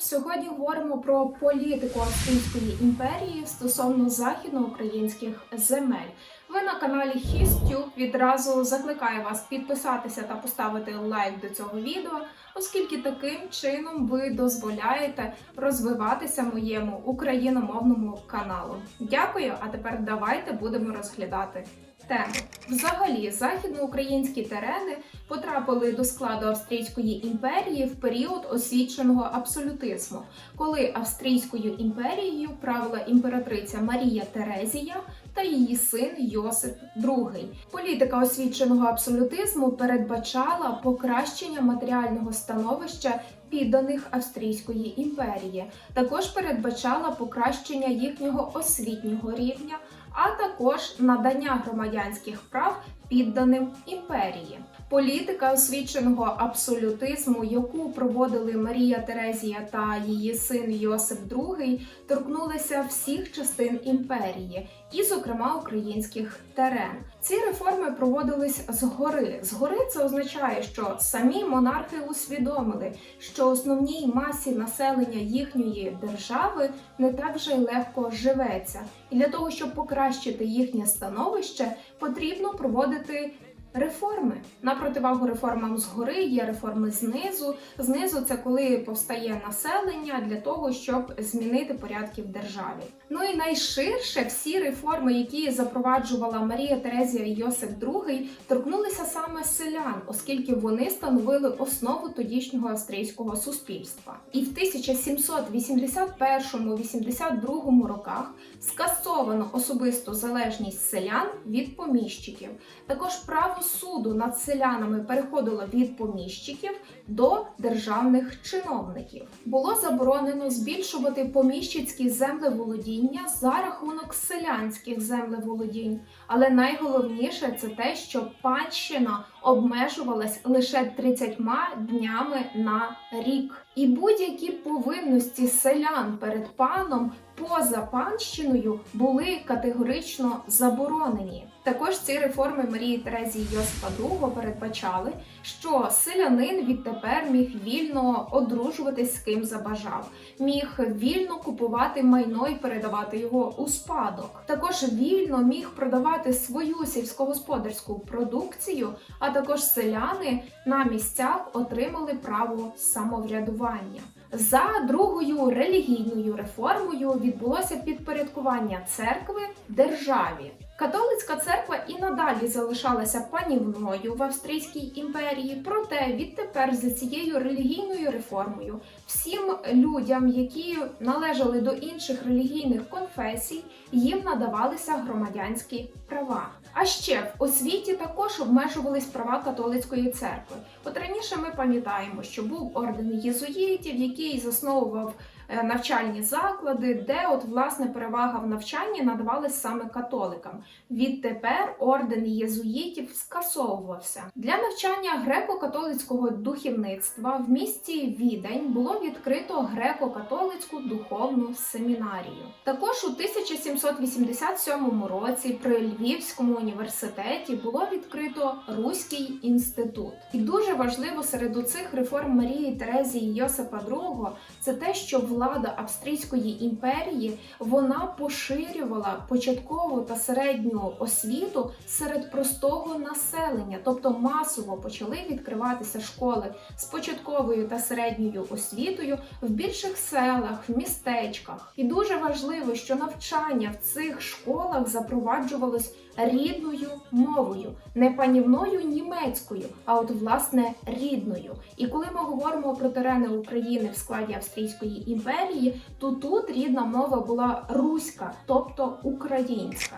Сьогодні говоримо про політику Австрійської імперії стосовно західноукраїнських земель. Ви на каналі HisTube відразу закликаю вас підписатися та поставити лайк до цього відео, оскільки таким чином ви дозволяєте розвиватися моєму україномовному каналу. Дякую, а тепер давайте будемо розглядати тему. Взагалі, західноукраїнські терени потрапили до складу Австрійської імперії в період освіченого абсолютизму, коли Австрійською імперією правила імператриця Марія Терезія та її син Йосип II. Політика освіченого абсолютизму передбачала покращення матеріального становища підданих Австрійської імперії, також передбачала покращення їхнього освітнього рівня, а також надання громадянських прав підданим імперії. Політика освіченого абсолютизму, яку проводили Марія Терезія та її син Йосип II, торкнулася всіх частин імперії, і, зокрема, українських терен. Ці реформи проводились згори. Згори це означає, що самі монархи усвідомили, що основній масі населення їхньої держави не так вже й легко живеться, і для того, щоб покращити їхнє становище, потрібно проводити. Реформи на противагу реформам згори є реформи знизу. Знизу це коли повстає населення для того, щоб змінити порядки в державі. Ну і найширше всі реформи, які запроваджувала Марія Терезія і Йосип II, торкнулися саме селян, оскільки вони становили основу тодішнього австрійського суспільства. І в 1781-82 роках скасовано особисту залежність селян від поміщиків. Також право суду над селянами переходило від поміщиків до державних чиновників. Було заборонено збільшувати поміщицькі землеволодіння за рахунок селянських землеволодінь. Але найголовніше це те, що панщина обмежувалась лише 30 днями на рік. І будь-які повинності селян перед паном поза панщиною були категорично заборонені. Також ці реформи Марії Терезії Йосипа II передбачали, що селянин відтепер міг вільно одружуватись з ким забажав, міг вільно купувати майно і передавати його у спадок. Також вільно міг продавати свою сільськогосподарську продукцію, а також селяни на місцях отримали право самоврядування. За другою релігійною реформою відбулося підпорядкування церкви державі. Католицька церква і надалі залишалася панівною в Австрійській імперії, проте відтепер за цією релігійною реформою всім людям, які належали до інших релігійних конфесій, їм надавалися громадянські права. А ще в освіті також обмежувались права католицької церкви. От раніше ми пам'ятаємо, що був орден єзуїтів, який засновував навчальні заклади, де от власне перевага в навчанні надавалась саме католикам. Відтепер орден єзуїтів скасовувався для навчання греко-католицького духовництва в місті Відень було відкрито греко-католицьку духовну семінарію. Також у 1787 році при Львівському університеті було відкрито Руський інститут. І дуже важливо серед у цих реформ Марії Терезії Йосипа II це те, що влада Австрійської імперії вона поширювала початкову та середню освіту серед простого населення, тобто масово почали відкриватися школи з початковою та середньою освітою в більших селах, в містечках. І дуже важливо, що навчання в цих школах запроваджувалось рідною мовою, не панівною німецькою, а от власне рідною. І коли ми говоримо про терени України в складі Австрійської імперії, то тут рідна мова була руська, тобто українська.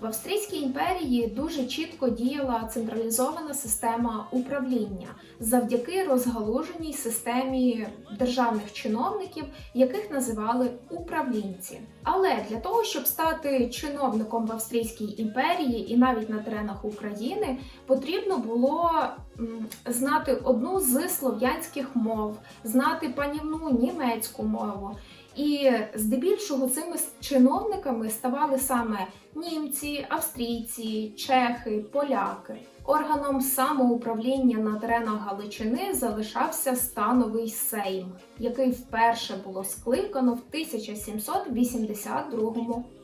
В Австрійській імперії дуже чітко діяла централізована система управління завдяки розгалуженій системі державних чиновників, яких називали управлінці. Але для того, щоб стати чиновником в Австрійській імперії і навіть на теренах України, потрібно було знати одну з слов'янських мов, знати панівну німецьку мову. І здебільшого цими чиновниками ставали саме німці, австрійці, чехи, поляки. Органом самоуправління на теренах Галичини залишався становий сейм, який вперше було скликано в 1782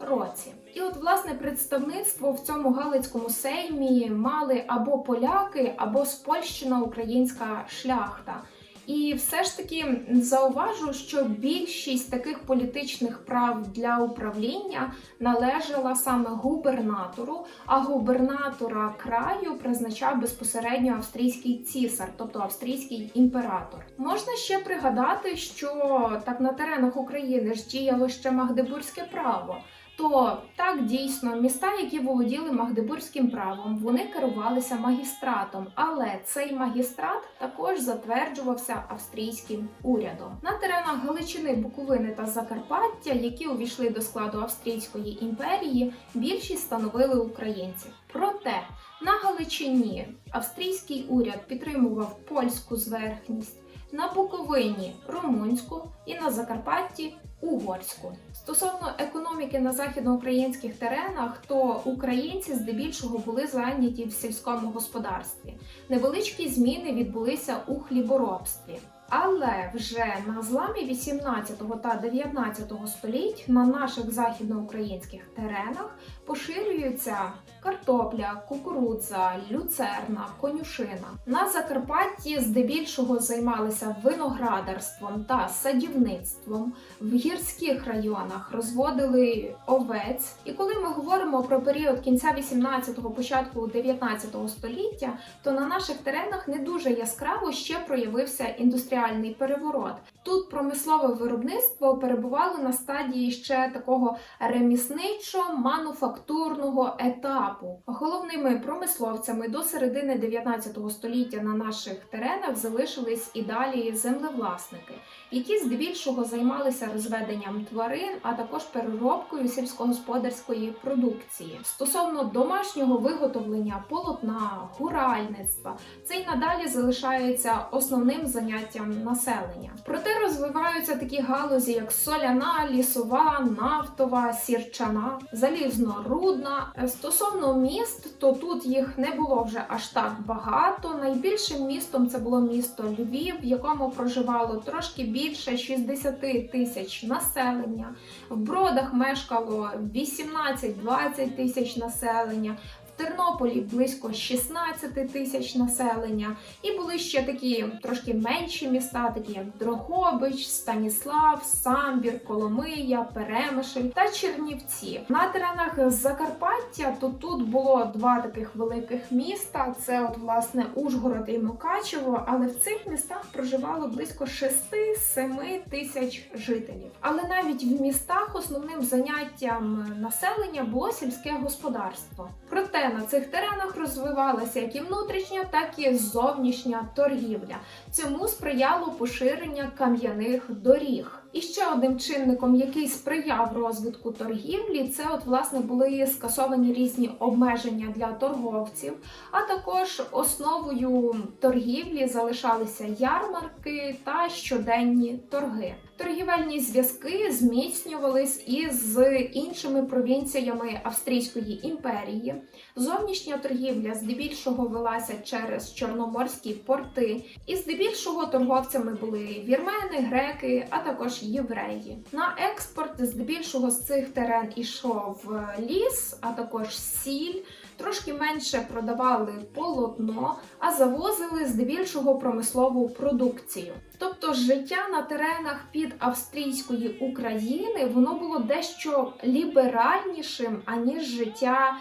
році. І от власне представництво в цьому галицькому сеймі мали або поляки, або спольщена українська шляхта. І все ж таки зауважу, що більшість таких політичних прав для управління належала саме губернатору, а губернатора краю призначав безпосередньо австрійський цісар, тобто австрійський імператор. Можна ще пригадати, що так на теренах України ж діяло ще магдебурзьке право. То так дійсно міста, які володіли магдебурзьким правом, вони керувалися магістратом, але цей магістрат також затверджувався австрійським урядом. На теренах Галичини, Буковини та Закарпаття, які увійшли до складу Австрійської імперії, більшість становили українці. Проте на Галичині австрійський уряд підтримував польську зверхність. На Буковині румунську і на Закарпатті угорську. Стосовно економіки на західноукраїнських теренах, то українці здебільшого були зайняті в сільському господарстві. Невеличкі зміни відбулися у хліборобстві. Але вже на зламі 18 та 19 століть на наших західноукраїнських теренах поширюються картопля, кукурудза, люцерна, конюшина. На Закарпатті здебільшого займалися виноградарством та садівництвом. В гірських районах розводили овець. І коли ми говоримо про період кінця 18-го, початку 19 століття, то на наших теренах не дуже яскраво ще проявився індустріальний переворот. Тут промислове виробництво перебувало на стадії ще такого ремісничо-мануфактурного етапу. Головними промисловцями до середини 19 століття на наших теренах залишились і далі землевласники, які здебільшого займалися розведенням тварин, а також переробкою сільськогосподарської продукції. Стосовно домашнього виготовлення полотна, гуральництва, це й надалі залишається основним заняттям населення. Проте розвиваються такі галузі, як соляна, лісова, нафтова, сірчана, залізнорудна. Е, Стосовно міст, то тут їх не було вже аж так багато. Найбільшим містом це було місто Львів, в якому проживало трошки більше 60 тисяч населення. В бродах мешкало 18-20 тисяч населення. Тернополі близько 16 тисяч населення, і були ще такі трошки менші міста, такі як Дрогобич, Станіслав, Самбір, Коломия, Перемишль та Чернівці. На теренах Закарпаття то тут було два таких великих міста: це от власне Ужгород і Мукачево. Але в цих містах проживало близько 6-7 тисяч жителів. Але навіть в містах основним заняттям населення було сільське господарство. Проте на цих теренах розвивалася як і внутрішня, так і зовнішня торгівля. Цьому сприяло поширення кам'яних доріг. І ще одним чинником, який сприяв розвитку торгівлі, це от власне були скасовані різні обмеження для торговців. А також основою торгівлі залишалися ярмарки та щоденні торги. Торгівельні зв'язки зміцнювались із іншими провінціями Австрійської імперії. Зовнішня торгівля здебільшого велася через чорноморські порти, і здебільшого торговцями були вірмени, греки, а також євреї. На експорт здебільшого з цих терен ішов ліс, а також сіль. Трошки менше продавали полотно, а завозили здебільшого промислову продукцію. Тобто життя на теренах під австрійської України воно було дещо ліберальнішим аніж життя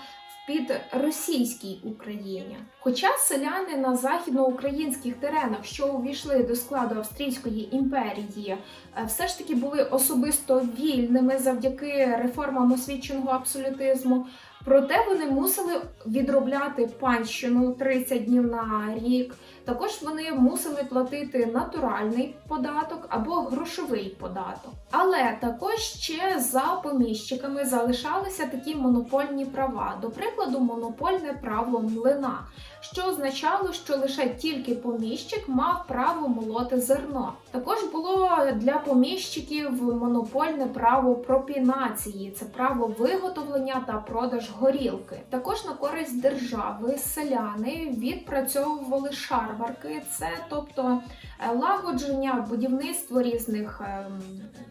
під російській Україні. Хоча селяни на західноукраїнських теренах, що увійшли до складу Австрійської імперії, е, все ж таки були особисто вільними завдяки реформам освіченого абсолютизму. Проте вони мусили відробляти панщину 30 днів на рік. Також вони мусили платити натуральний податок або грошовий податок. Але також ще за поміщиками залишалися такі монопольні права, до прикладу, монопольне право млина, що означало, що лише тільки поміщик мав право молоти зерно. Також було для поміщиків монопольне право пропінації, це право виготовлення та продаж горілки. Також на користь держави селяни відпрацьовували шарварки, це тобто е, лагодження, будівництво різних ем,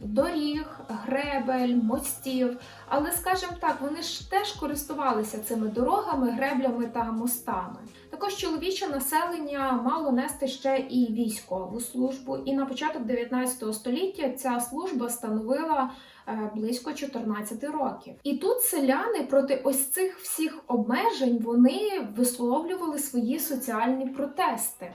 доріг, гребель, мостів. Але, скажімо так, вони ж теж користувалися цими дорогами, греблями та мостами. Також чоловіче населення мало нести ще і військову службу, і на початок 19 століття ця служба становила е, близько 14 років. І тут селяни проти ось цих всіх обмежень вони висловлювали свої соціальні протести.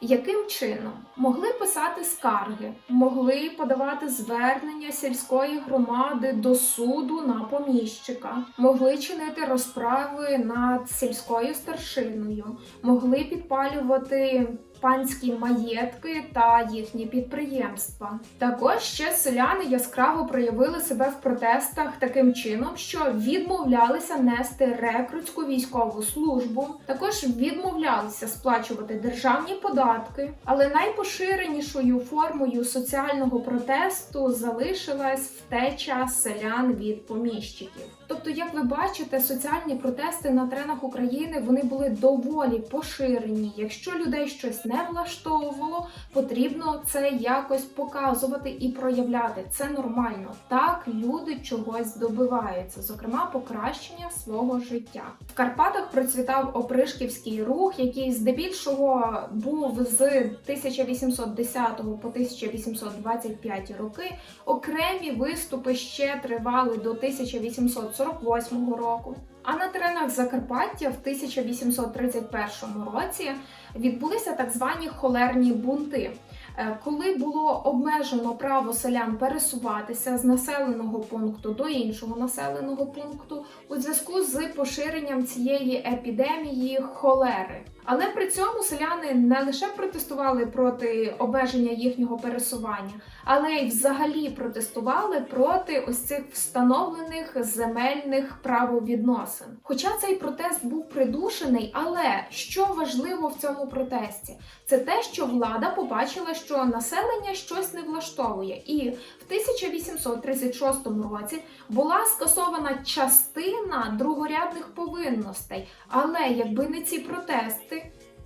Яким чином? Могли писати скарги, могли подавати звернення сільської громади до суду на поміщика, могли чинити розправи над сільською старшиною, могли підпалювати панські маєтки та їхні підприємства. Також ще селяни яскраво проявили себе в протестах таким чином, що відмовлялися нести рекрутську військову службу, також відмовлялися сплачувати державні податки, але найпоширенішою формою соціального протесту залишилась втеча селян від поміщиків. Тобто, як ви бачите, соціальні протести на теренах України вони були доволі поширені. Якщо людей щось не влаштовувало, потрібно це якось показувати і проявляти. Це нормально. Так люди чогось добиваються, зокрема покращення свого життя. В Карпатах процвітав опришківський рух, який здебільшого був з 1810 по 1825 роки. Окремі виступи ще тривали до 1848 року. А на теренах Закарпаття в 1831 році відбулися так звані холерні бунти, е, коли було обмежено право селян пересуватися з населеного пункту до іншого населеного пункту у зв'язку з поширенням цієї епідемії холери. Але при цьому селяни не лише протестували проти обмеження їхнього пересування, але й взагалі протестували проти ось цих встановлених земельних правовідносин. Хоча цей протест був придушений, але що важливо в цьому протесті, це те, що влада побачила, що населення щось не влаштовує, і в 1836 році була скасована частина другорядних повинностей. Але якби не ці протести,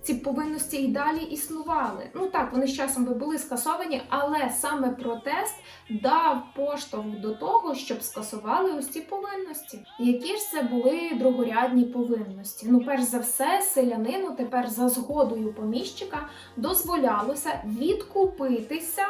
ці повинності і далі існували. Ну так, вони з часом би були скасовані, але саме протест дав поштовх до того, щоб скасували ось ці повинності. Які ж це були другорядні повинності? Ну, перш за все, селянину тепер за згодою поміщика дозволялося відкупитися.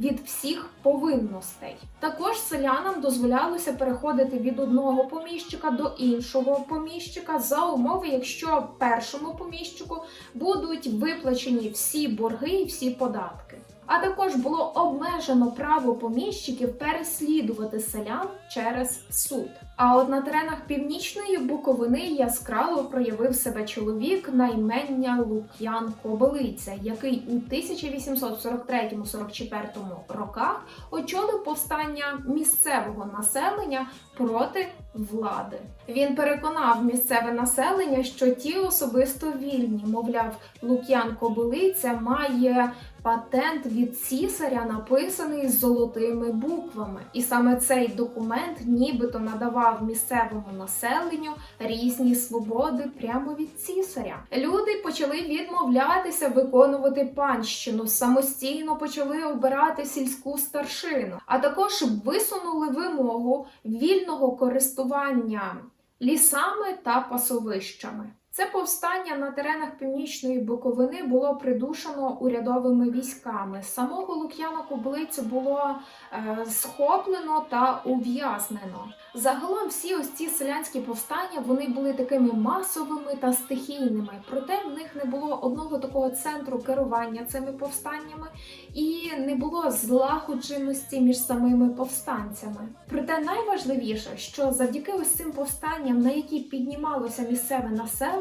Від всіх повинностей також селянам дозволялося переходити від одного поміщика до іншого поміщика за умови, якщо першому поміщику будуть виплачені всі борги і всі податки. А також було обмежено право поміщиків переслідувати селян через суд. А от на теренах північної Буковини яскраво проявив себе чоловік на імення Лук'ян Кобилиця, який у 1843-44 роках очолив повстання місцевого населення проти влади. Він переконав місцеве населення, що ті особисто вільні, мовляв, Лук'ян Кобилиця має патент від цісаря, написаний золотими буквами, і саме цей документ нібито надавав місцевому населенню різні свободи прямо від цісаря. Люди почали відмовлятися виконувати панщину, самостійно почали обирати сільську старшину, а також висунули вимогу вільного користування лісами та пасовищами. Це повстання на теренах північної Буковини було придушено урядовими військами. Самого Лук'яна Кублицю було е, схоплено та ув'язнено. Загалом всі ось ці селянські повстання вони були такими масовими та стихійними. Проте в них не було одного такого центру керування цими повстаннями і не було злагодженості між самими повстанцями. Проте найважливіше, що завдяки ось цим повстанням, на які піднімалося місцеве населення,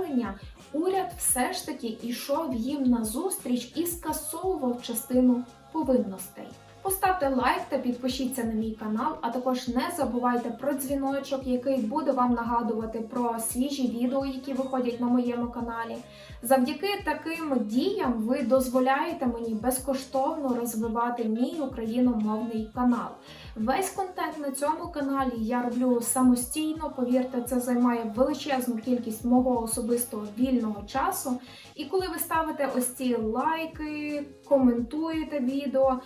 уряд все ж таки йшов їм назустріч і скасовував частину повинностей. Поставте лайк та підпишіться на мій канал, а також не забувайте про дзвіночок, який буде вам нагадувати про свіжі відео, які виходять на моєму каналі. Завдяки таким діям ви дозволяєте мені безкоштовно розвивати мій україномовний канал. Весь контент на цьому каналі я роблю самостійно. Повірте, це займає величезну кількість мого особистого вільного часу. І коли ви ставите ось ці лайки, коментуєте відео.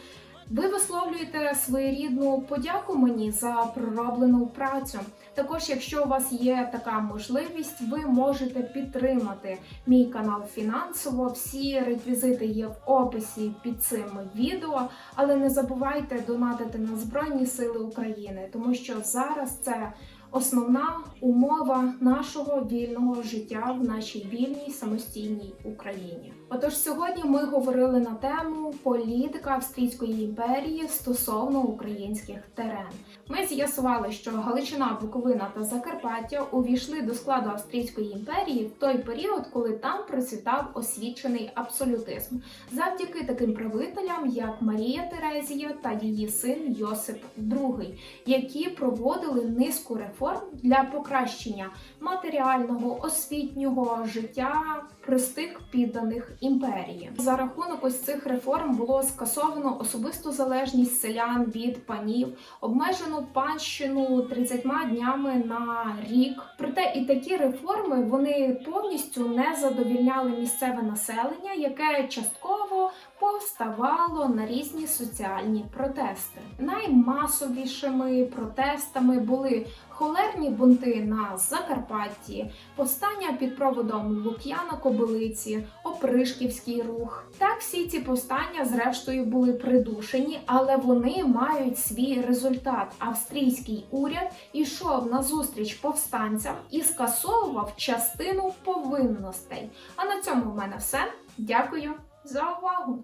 Ви висловлюєте своєрідну подяку мені за пророблену працю. Також, якщо у вас є така можливість, ви можете підтримати мій канал фінансово. Всі реквізити є в описі під цим відео, але не забувайте донатити на Збройні Сили України, тому що зараз це основна умова нашого вільного життя в нашій вільній самостійній Україні. Отож, сьогодні ми говорили на тему політика Австрійської імперії стосовно українських терен. Ми з'ясували, що Галичина, Буковина та Закарпаття увійшли до складу Австрійської імперії в той період, коли там процвітав освічений абсолютизм, завдяки таким правителям, як Марія Терезія та її син Йосип II, які проводили низку реформ для покращення матеріального освітнього життя простих підданих імперії. За рахунок ось цих реформ було скасовано особисту залежність селян від панів, обмежену панщину 30 днями на рік. Проте і такі реформи вони повністю не задовільняли місцеве населення, яке частково повставало на різні соціальні протести. Наймасовішими протестами були холерні бунти на Закарпатті, повстання під проводом Лук'яна Кобилиці, Опришківський рух. Так всі ці повстання, зрештою, були придушені, але вони мають свій результат. Австрійський уряд ішов на зустріч повстанцям і скасовував частину повинностей. А на цьому в мене все. Дякую за увагу!